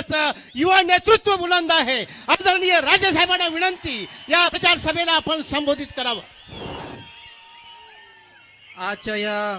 नावाचं युवा नेतृत्व बुलंद आहे. आदरणीय राजेसाहेबांना विनंती या प्रचार सभेला आपण संबोधित करावं. आजच्या या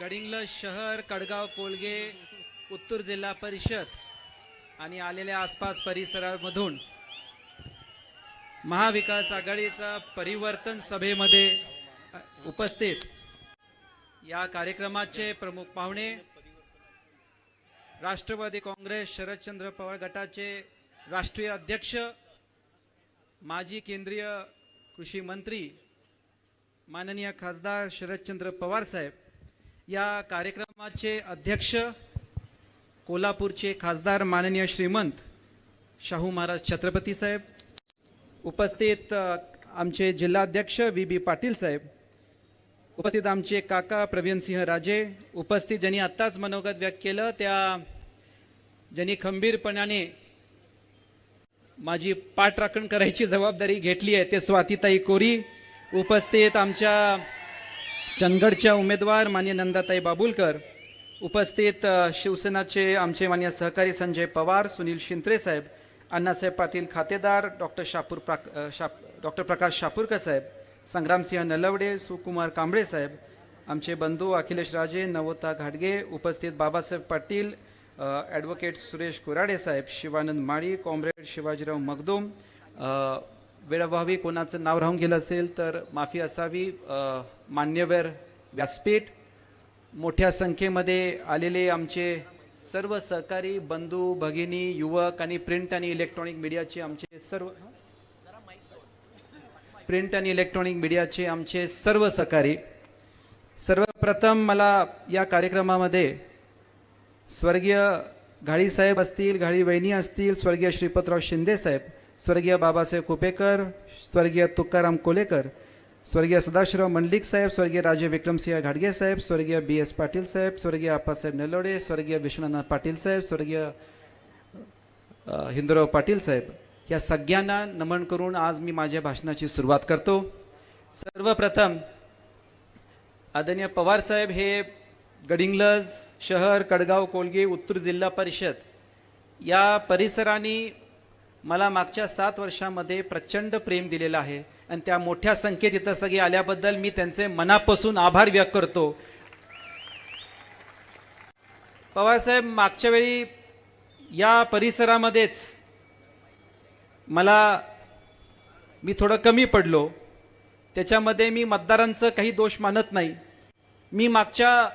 गडिंगल शहर कडगाव कोलगे उत्तूर जिल्हा परिषद आणि आलेल्या आसपास परिसरामधून महाविकास आघाडीचा परिवर्तन सभेमध्ये उपस्थित या कार्यक्रमाचे प्रमुख पाहुणे राष्ट्रवादी काँग्रेस शरदचंद्र पवार गटाचे राष्ट्रीय अध्यक्ष माजी केंद्रीय कृषी मंत्री माननीय खासदार शरदचंद्र पवार साहेब या कार्यक्रमाचे अध्यक्ष कोल्हापूरचे खासदार माननीय श्रीमंत शाहू महाराज छत्रपती साहेब उपस्थित आमचे जिल्हाध्यक्ष व्ही बी पाटील साहेब उपस्थित आमचे काका प्रवीणसिंह राजे उपस्थित ज्यांनी आत्ताच मनोगत व्यक्त केलं त्या ज्यांनी खंबीरपणाने माझी पाठराखण करायची जबाबदारी घेतली आहे ते स्वातीताई कोरी उपस्थित आमच्या चंदगडच्या उमेदवार मान्य नंदाताई बाबुलकर उपस्थित शिवसेनाचे आमचे मान्य सहकारी संजय पवार सुनील शिंत्रे साहेब अण्णासाहेब पाटील खातेदार डॉक्टर शापूर प्राक शाप डॉक्टर प्रकाश शापूरकर साहेब संग्रामसिंह नलवडे सुकुमार कांबळे साहेब आमचे बंधू अखिलेश राजे नवोता घाटगे उपस्थित बाबासाहेब पाटील ॲडव्होकेट सुरेश कुराडे साहेब शिवानंद माळी कॉम्रेड शिवाजीराव मगदूम वेळाभावी कोणाचं नाव राहून गेलं असेल तर माफी असावी मान्यवर व्यासपीठ मोठ्या संख्येमध्ये आलेले आमचे सर्व सहकारी बंधू भगिनी युवक आणि प्रिंट आणि इलेक्ट्रॉनिक मीडियाचे आमचे सर्व प्रिंट आणि इलेक्ट्रॉनिक मीडियाचे आमचे सर्व सहकारी. सर्वप्रथम मला या कार्यक्रमामध्ये स्वर्गीय घाळीसाहेब असतील घाळी वहिनी असतील स्वर्गीय श्रीपतराव शिंदे साहेब स्वर्गीय बाबासाहेब कुपेकर स्वर्गीय तुकाराम कोलेकर स्वर्गीय सदाशिवराव मंडलिक साहेब स्वर्गीय राजे विक्रमसिंह घाडगे साहेब स्वर्गीय बी एस पाटील साहेब स्वर्गीय आप्पासाहेब नेलोडे स्वर्गीय विश्वनाथ पाटील साहेब स्वर्गीय हिंदुराव हिंदूराव पाटील साहेब या सगळ्यांना नमन करून आज मी माझ्या भाषणाची सुरुवात करतो. सर्वप्रथम आदरणीय पवार साहेब हे गडिंग्लज शहर कडगाव कोलगे उत्तूर जिल्हा परिषद या परिसराने मला मागच्या सात वर्षामध्ये प्रचंड प्रेम दिलेलं आहे आणि त्या मोठ्या संख्येत इथं सगळे आल्याबद्दल मी त्यांचे मनापासून आभार व्यक्त करतो. पवारसाहेब मागच्या वेळी या परिसरामध्येच मला मी थोडं कमी पडलो. त्याच्यामध्ये मी मतदारांचं काही दोष मानत नाही. मी मागच्या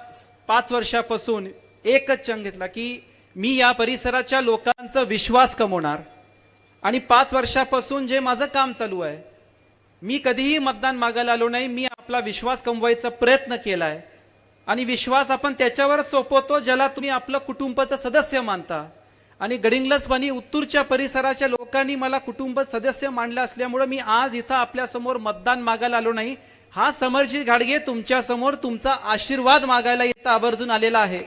पाच वर्षापासून एकच चंग घेतला की मी या परिसराच्या लोकांचा विश्वास कमवणार. आणि पाच वर्षापासून जे माझं काम चालू आहे मी कधीही मतदान मागायला आलो नाही मी आपला विश्वास कमवायचा प्रयत्न केला आहे आणि विश्वास आपण त्याच्यावर सोपवतो ज्याला तुम्ही आपलं कुटुंबाचं सदस्य मानता. आणि गडिंग्लजवानी उत्तूरच्या परिसराच्या लोकांनी मला कुटुंब सदस्य मानलं असल्यामुळे मी आज इथं आपल्यासमोर मतदान मागायला आलो नाही. हा समरजी घाडगे तुमच्यासमोर तुमचा आशीर्वाद मागायला इथं आवर्जून आलेला आहे.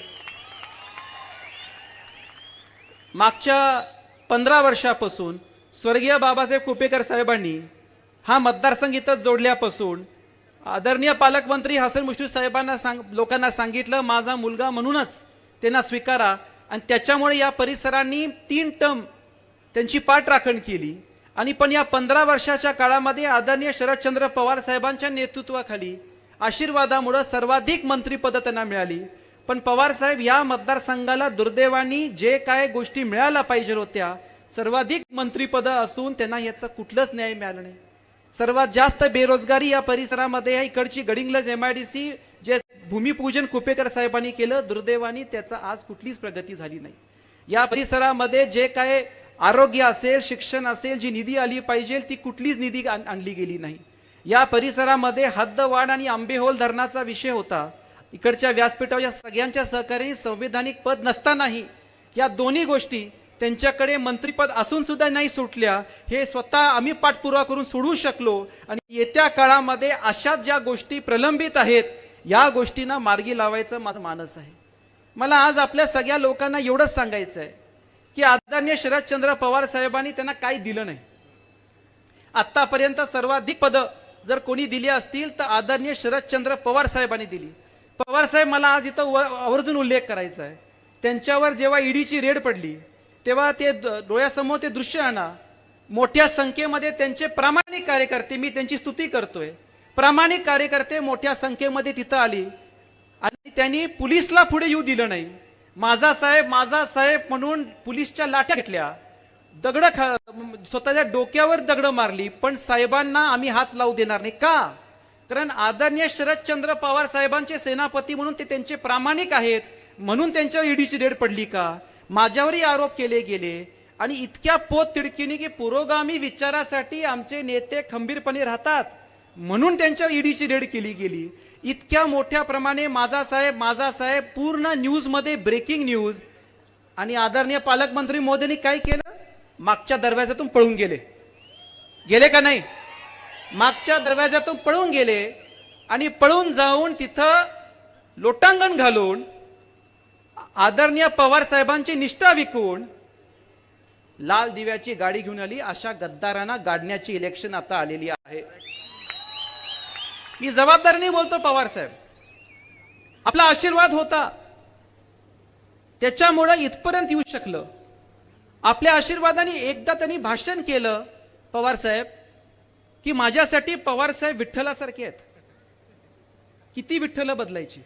मागच्या पंधरा वर्षापासून स्वर्गीय बाबासाहेब कुपेकर साहेबांनी हा मतदारसंघ इथं जोडल्यापासून आदरणीय पालकमंत्री हसन मुश्रीफ साहेबांना सांग लोकांना सांगितलं माझा मुलगा म्हणूनच त्यांना स्वीकारा. आणि त्याच्यामुळे या परिसरांनी तीन टर्म त्यांची पाठराखण केली. आणि पण या पंधरा वर्षाच्या काळामध्ये आदरणीय शरदचंद्र पवार साहेबांच्या नेतृत्वाखाली आशीर्वादामुळं सर्वाधिक मंत्रिपदं त्यांना मिळाली. पण पवार साहेब या मतदारसंघाला दुर्दैवानी जे काय गोष्टी मिळायला पाहिजे होत्या सर्वाधिक मंत्रीपद असून त्यांना याचा कुठलंच न्याय मिळाला नाही. सर्वात जास्त बेरोजगारी या परिसरामध्ये आहे. इकडची Gadhinglaj M I D C जे भूमिपूजन कुपेकर साहेबांनी केलं दुर्दैवानी त्याचा आज कुठलीच प्रगती झाली नाही. या परिसरामध्ये जे काय आरोग्य असेल शिक्षण असेल जी निधी आली पाहिजे ती कुठलीच निधी आणली गेली नाही. या परिसरामध्ये हद्दवाढ आणि आंबेहोल धरणाचा विषय होता. इकडच्या व्यासपीठावर सगळ्यांच्या सहकार्याने संविधानिक पद नसतानाही या दोन्ही गोष्टी त्यांच्याकडे मंत्रीपद असून सुद्धा नाही सुटल्या. हे स्वतः आम्ही पाठपुरावा करून सोडू शकलो. आणि येत्या काळामध्ये अशा ज्या गोष्टी प्रलंबित आहेत या गोष्टींना मार्गी लावायचं माझं मानस आहे. मला आज आपल्या सगळ्या लोकांना एवढंच सांगायचं आहे की आदरणीय शरदचंद्र पवार साहेबांनी त्यांना काही दिलं नाही. आतापर्यंत सर्वाधिक पद जर कोणी दिली असतील तर आदरणीय शरदचंद्र पवार साहेबांनी दिली. पवार साहेब मला आज इथं व- आवर्जून उल्लेख करायचा आहे त्यांच्यावर जेव्हा ईडीची रेड पडली तेव्हा ते द- डोळ्यासमोर ते दृश्य आणा. मोठ्या संख्येमध्ये त्यांचे प्रामाणिक कार्यकर्ते मी त्यांची स्तुती करतोय. प्रामाणिक कार्यकर्ते मोठ्या संख्येमध्ये तिथं आली. आणि त्यांनी पुलिसला पुढे येऊ दिलं नाही. माझा साहेब माझा साहेब म्हणून पुलिसच्या लाट्या घेतल्या. दगड स्वतःच्या डोक्यावर दगड मारली पण साहेबांना आम्ही हात लावू देणार नाही. का? कारण आदरणीय शरदचंद्र पवार साहेबांचे सेनापती म्हणून ते त्यांचे प्रामाणिक आहेत. म्हणून त्यांच्या ईडीची रेड पडली का? माझ्यावरही आरोप केले गेले आणि इतक्या पोत तिडकीने की पुरोगामी विचारासाठी आमचे नेते खंबीरपणे राहतात म्हणून त्यांच्या ईडीची रेड केली गेली. इतक्या मोठ्या प्रमाणे माझा साहेब माझा साहेब पूर्ण न्यूजमध्ये ब्रेकिंग न्यूज. आणि आदरणीय पालकमंत्री मोदींनी काय केलं? मागच्या दरवाजातून पळून गेले. गेले का नाही? मागच्या दरवाजातून पळून गेले आणि पळून जाऊन तिथं लोटांगण घालून आदरणीय पवार साहेबांची निष्ठा विकून लाल दिव्याची गाडी घेऊन आली. अशा गद्दारांना गाडण्याची इलेक्शन आता आलेली आहे. मी जबाबदारीने बोलतो पवार साहेब. आपला आशीर्वाद होता. त्याच्यामुळं इथपर्यंत येऊ शकलं. आपल्या आशीर्वादाने एकदा त्यांनी भाषण केलं पवार साहेब की माझ्यासाठी पवार साहेब विठ्ठलासारखे आहेत. किती विठ्ठल बदलायची.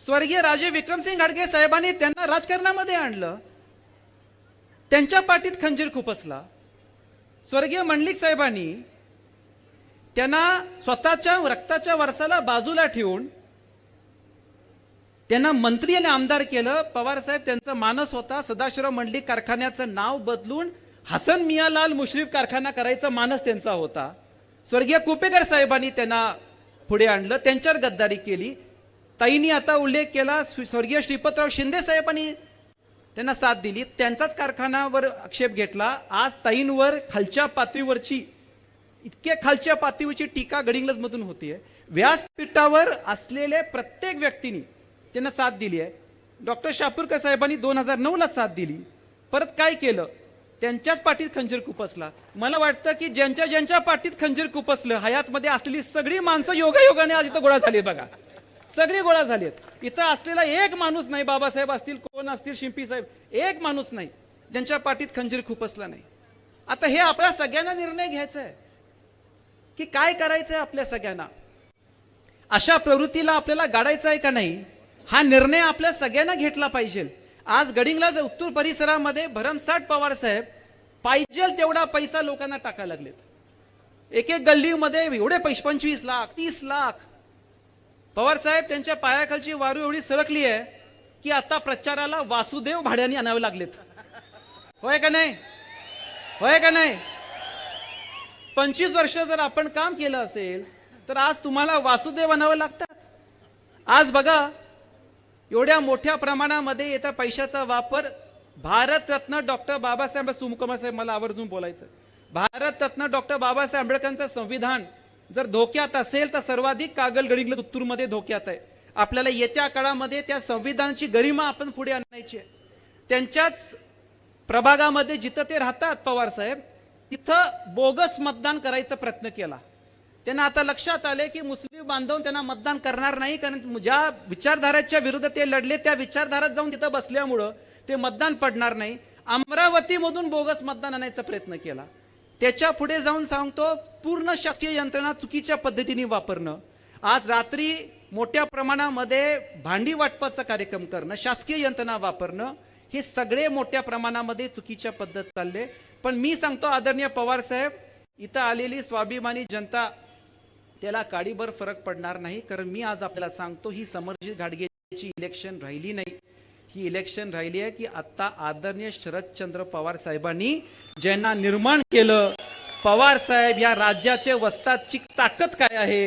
स्वर्गीय राजे विक्रमसिंग घाडगे साहेबांनी त्यांना राजकारणामध्ये आणलं. त्यांच्या पाठीत खंजीर खुपसला स्वर्गीय मंडलिक साहेबांनी त्यांना स्वतःच्या रक्ताच्या वारसाला बाजूला ठेवून त्यांना मंत्री आणि आमदार केलं. पवार साहेब त्यांचा मानस होता. सदाशिवराव मंडलिक कारखान्याचं नाव बदलून हसन मियालाल मुश्रीफ कारखाना करायचा मानस त्यांचा होता. स्वर्गीय कुपेकर साहेबांनी त्यांना पुढे आणलं. त्यांच्यावर गद्दारी केली. ताईंनी आता उल्लेख केला स्वर्गीय श्रीपतराव शिंदे साहेबांनी. त्यांना साथ दिली. त्यांचाच कारखान्यावर आक्षेप घेतला. आज ताईंवर खालच्या पातळीवरची इतक्या खालच्या पातळीवरची टीका गडिंगलज मधून होतीये. व्यासपीठावर असलेले प्रत्येक व्यक्तीने त्यांना साथ दिली आहे. डॉक्टर शापूरकर साहेबांनी दोन हजार नऊ ला साथ दिली. परत काय केलं? त्यांच्याच पाठीत खंजीर कुपसला मला वाटतं की ज्यांच्या ज्यांच्या पाठीत खंजीर कुपसलं हयातमध्ये असलेली सगळी माणसं योगायोगाने आज इथं गोळा झाली बघा. सगळी गोळा झालेत इथं असलेला एक माणूस नाही बाबासाहेब असतील कोण असतील शिंपी साहेब एक माणूस नाही. ज्यांच्या पाठीत खंजीर खुपसला नाही. आता हे आपल्या सगळ्यांना निर्णय घ्यायचा आहे. की काय करायचंय आपल्या सगळ्यांना? अशा प्रवृत्तीला आपल्याला गाडायचं आहे का नाही? हा निर्णय आपल्या सगळ्यांना घेतला पाहिजे. आज गडिंगला उत्तूर परिसरामध्ये भरमसाठ पवार साहेब पाहिजे तेवढा पैसा लोकांना टाकायला लागलेत. एक एक गल्लीमध्ये एवढे पैसे पंचवीस लाख तीस लाख पवार साहेब त्यांच्या पायाखालची वारू एवढी सरकली आहे की आता प्रचाराला वासुदेव भाड्याने आणावे लागलेत. होय का नाही? होय का नाही? पंचवीस वर्ष जर आपण काम केलं असेल तर आज तुम्हाला वासुदेव आणावं लागतात. आज बघा एवढ्या मोठ्या प्रमाणामध्ये येत्या पैशाचा वापर भारतरत्न डॉक्टर बाबासाहेब सुमकुमार साहेब मला आवर्जून बोलायचं भारतरत्न डॉक्टर बाबासाहेब आंबेडकरांचं संविधान जर धोक्यात असेल तर सर्वाधिक कागल गडिंगल उत्तूरमध्ये धोक्यात आहे. आपल्याला येत्या काळामध्ये त्या संविधानाची गरिमा आपण पुढे आणायची आहे. त्यांच्याच प्रभागामध्ये जिथं ते राहतात पवार साहेब तिथं बोगस मतदान करायचा प्रयत्न केला. त्यांना आता लक्षात आले की मुस्लिम बांधव त्यांना मतदान करणार नाही कारण ज्या विचारधाराच्या विरुद्ध ते लढले त्या विचारधारात जाऊन तिथं बसल्यामुळं ते मतदान पडणार नाही. अमरावतीमधून बोगस मतदान आणायचा प्रयत्न केला. त्याच्या पुढे जाऊन सांगतो पूर्ण शासकीय यंत्रणा चुकीच्या पद्धतीने वापरणं. आज रात्री मोठ्या प्रमाणामध्ये भांडी वाटपाचा कार्यक्रम करणं शासकीय यंत्रणा वापरणं हे सगळे मोठ्या प्रमाणामध्ये चुकीच्या पद्धत चालले. पण मी सांगतो आदरणीय पवार साहेब इथं आलेली स्वाभिमानी जनता त्याला काडीभर फरक पडणार नाही कारण मी आज आपल्याला सांगतो ही समरजित घाडगेची इलेक्शन राहिली नाही. ही इलेक्शन राहिली आहे की आता आदरणीय शरदचंद्र पवार साहेबांनी ज्यांना निर्माण केलं पवार साहेब या राज्याचे वस्तादची ताकद काय आहे?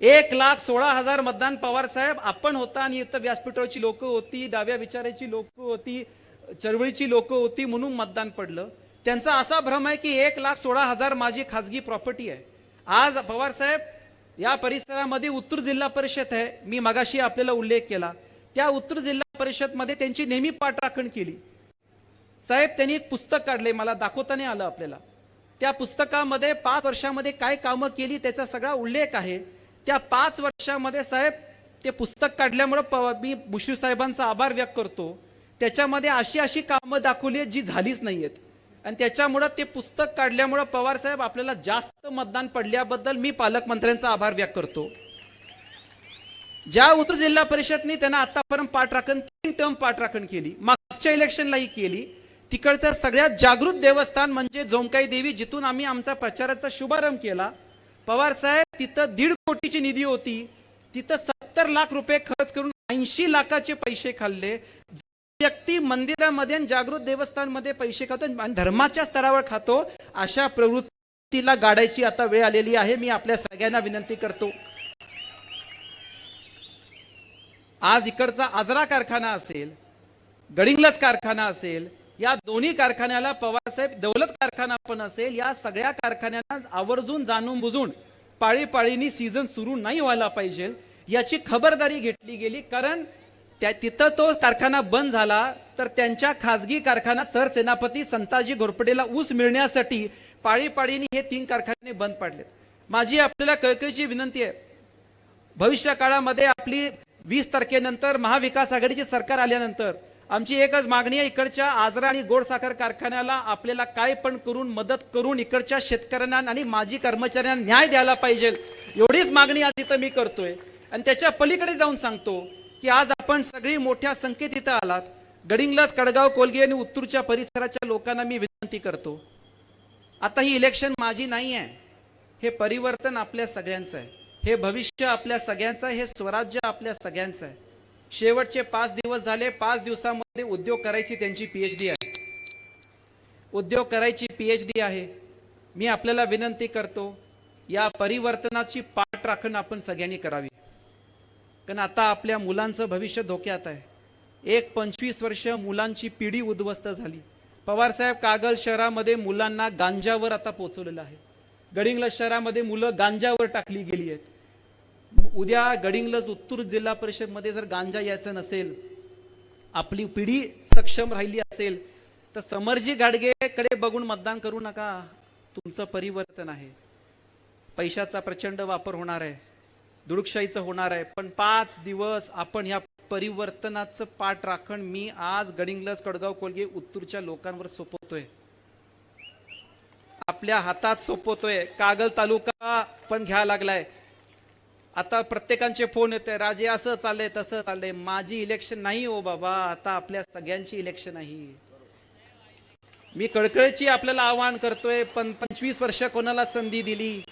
एक लाख सोळा हजार मतदान पवार साहेब आपण होता आणि इथं व्यासपीठाची लोक होती डाव्या विचाराची लोक होती चळवळीची लोक होती म्हणून मतदान पडलं. त्यांचा असा भ्रम आहे की एक लाख सोळा हजार माझी खाजगी प्रॉपर्टी आहे. आज पवार साहेब या परिसरामध्ये उत्तर जिल्हा परिषद आहे. मी मगाशी आपल्याला उल्लेख केला. त्या उत्तर जिल्हा परिषदमध्ये त्यांची नेहमी पाठराखण केली. साहेब त्यांनी एक पुस्तक काढले मला दाखवता नाही आलं आपल्याला. त्या पुस्तकामध्ये पाच वर्षामध्ये काय कामं केली त्याचा सगळा उल्लेख आहे. त्या पाच वर्षामध्ये साहेब ते पुस्तक काढल्यामुळं मी मुश्रीफ साहेबांचा आभार व्यक्त करतो. त्याच्यामध्ये अशी अशी कामं दाखवली आहेत जी झालीच नाहीयेत. आणि त्याच्यामुळं ते पुस्तक काढल्यामुळं पवार साहेब आपल्याला जास्त मतदान पडल्याबद्दल मी पालकमंत्र्यांचा आभार व्यक्त करतो. ज्या उत्तर जिल्हा परिषदनी त्यांना आतापर्यंत पाठराखण तीन टर्म पाठराखण केली. मागच्या इलेक्शनलाही केली. तिकडचं सगळ्यात जागृत देवस्थान म्हणजे जोमकाई देवी जिथून आम्ही आमचा प्रचाराचा शुभारंभ केला. पवार साहेब तिथं दीड कोटीची निधी होती. तिथं सत्तर लाख रुपये खर्च करून ऐंशी लाखाचे पैसे खाल्ले. व्यक्ती मंदिरामध्ये जागृत देवस्थानमध्ये पैसे खातो आणि धर्माच्या स्तरावर खातो अशा प्रवृत्तीला गाडायची आता वेळ आलेली आहे. मी आपल्या सगळ्यांना विनंती करतो. आज इकडचा आजरा कारखाना असेल गडिंगलज कारखाना असेल या दोन्ही कारखान्याला पवारसाहेब दौलत कारखाना पण असेल या सगळ्या कारखान्यांना आवर्जून जाणून बुजून पाळी पाळीनी सीझन सुरू नाही व्हायला पाहिजे याची खबरदारी घेतली गेली. कारण त्या तिथं तो कारखाना बंद झाला तर त्यांच्या खासगी कारखाना सरसेनापती संताजी घोरपडेला ऊस मिळण्यासाठी पाळीपाळीनी हे तीन कारखाने बंद पाडलेत. माझी आपल्याला कळकळीची विनंती आहे. भविष्य काळामध्ये आपली वीस तारखेनंतर महाविकास आघाडीचे सरकार आल्यानंतर आमची एकच मागणी आहे इकडच्या आजरा आणि गोड साखर कारखान्याला आपल्याला काय पण करून मदत करून इकडच्या शेतकऱ्यांना आणि माजी कर्मचाऱ्यांना न्याय द्यायला पाहिजे. एवढीच मागणी आज इथं मी करतोय. आणि त्याच्या पलीकडे जाऊन सांगतो की आज आपण सगळी मोठ्या संख्येत इथं आलात. गडिंग्लज कडगाव कोलगे आणि उत्तूरच्या परिसराच्या लोकांना मी विनंती करतो. आता ही इलेक्शन माझी नाही आहे. हे परिवर्तन आपल्या सगळ्यांचं आहे. हे भविष्य आपल्या सगळ्यांचं आहे हे स्वराज्य आपल्या सगळ्यांचं आहे. शेवटचे पाच दिवस झाले पाच दिवसामध्ये उद्योग करायची त्यांची पीएचडी आहे. उद्योग करायची पीएचडी आहे. मी आपल्याला विनंती करतो या परिवर्तनाची पाठ राखण आपण सगळ्यांनी करावी. कारण आता आपल्या मुलांचं भविष्य धोक्यात आहे. एक पंचवीस वर्ष मुलांची पिढी उद्ध्वस्त झाली. पवारसाहेब कागल शहरामध्ये मुलांना गांजावर आता पोचवलेलं आहे. गडिंगला शहरामध्ये मुलं गांजावर टाकली गेली आहेत. उद्या गडिंगलज उत्तूर जिल्हा परिषदमध्ये जर गांजा यायचं नसेल आपली पिढी सक्षम राहिली असेल तर समरजी गाडगेकडे बघून मतदान करू नका. तुमचं परिवर्तन आहे. पैशाचा प्रचंड वापर होणार आहे. दृडशाहीचं होणार आहे. पण पाच दिवस आपण ह्या परिवर्तनाचं पाठ राखण मी आज गडिंगलज कडगाव कोलगे उत्तूरच्या लोकांवर सोपवतोय. आपल्या हातात सोपवतोय. कागल तालुका पण घ्यायला लागलाय. आता प्रत्येकांचे फोन येते राजे असं चाललंय तसं चाललंय. माझी इलेक्शन नाही हो बाबा आता आपल्या सगळ्यांची इलेक्शन आहे. मी कळकळीची आपल्याला आवाहन करतोय पण पंचवीस वर्ष कोणाला संधी दिली?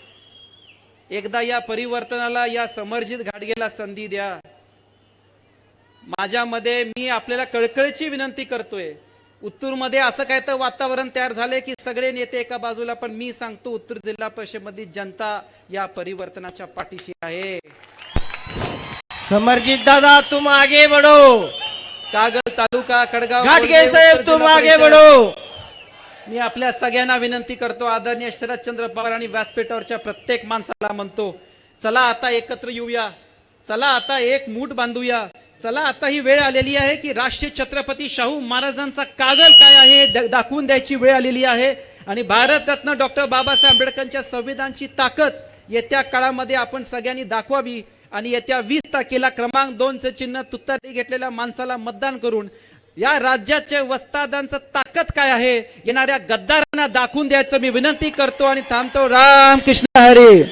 एकदा या परिवर्तनाला या समर्जित घाटगेला संधी द्या. माझ्यामध्ये मी आपल्याला कळकळीची विनंती करतोय. उत्तूरमध्ये असं काय तर वातावरण तयार झालंय की सगळे नेते एका बाजूला पण मी सांगतो उत्तर जिल्हा परिषदेमधली जनता या परिवर्तनाच्या पाठीशी आहे. समरजीत दादा तुम आगे बढ़ो कागल तालुका कडगाव घाटगे साहेब तुम आगे. बढ़ो मी आपल्या सगळ्यांना विनंती करतो आदरणीय शरदचंद्र पवार आणि व्यासपीठावरच्या प्रत्येक माणसाला म्हणतो चला आता एकत्र येऊया चला आता एक मूठ बांधूया चला आता ही वेळ आलेली आहे की राष्ट्रीय छत्रपती शाहू महाराजांचा कागल काय आहे दाखवून द्यायची वेळ आलेली आहे. आणि भारतरत्न डॉक्टर बाबासाहेब आंबेडकरांच्या संविधानची ताकद येत्या काळामध्ये आपण सगळ्यांनी दाखवावी. आणि येत्या वीस तारखेला क्रमांक दोनचे चिन्ह तुत्तारी घेतलेल्या माणसाला मतदान करून या राज्याच्या वस्तादांचं ताकद काय आहे येणाऱ्या गद्दारांना दाखवून द्यायचं मी विनंती करतो. आणि थांबतो. रामकृष्ण हरी.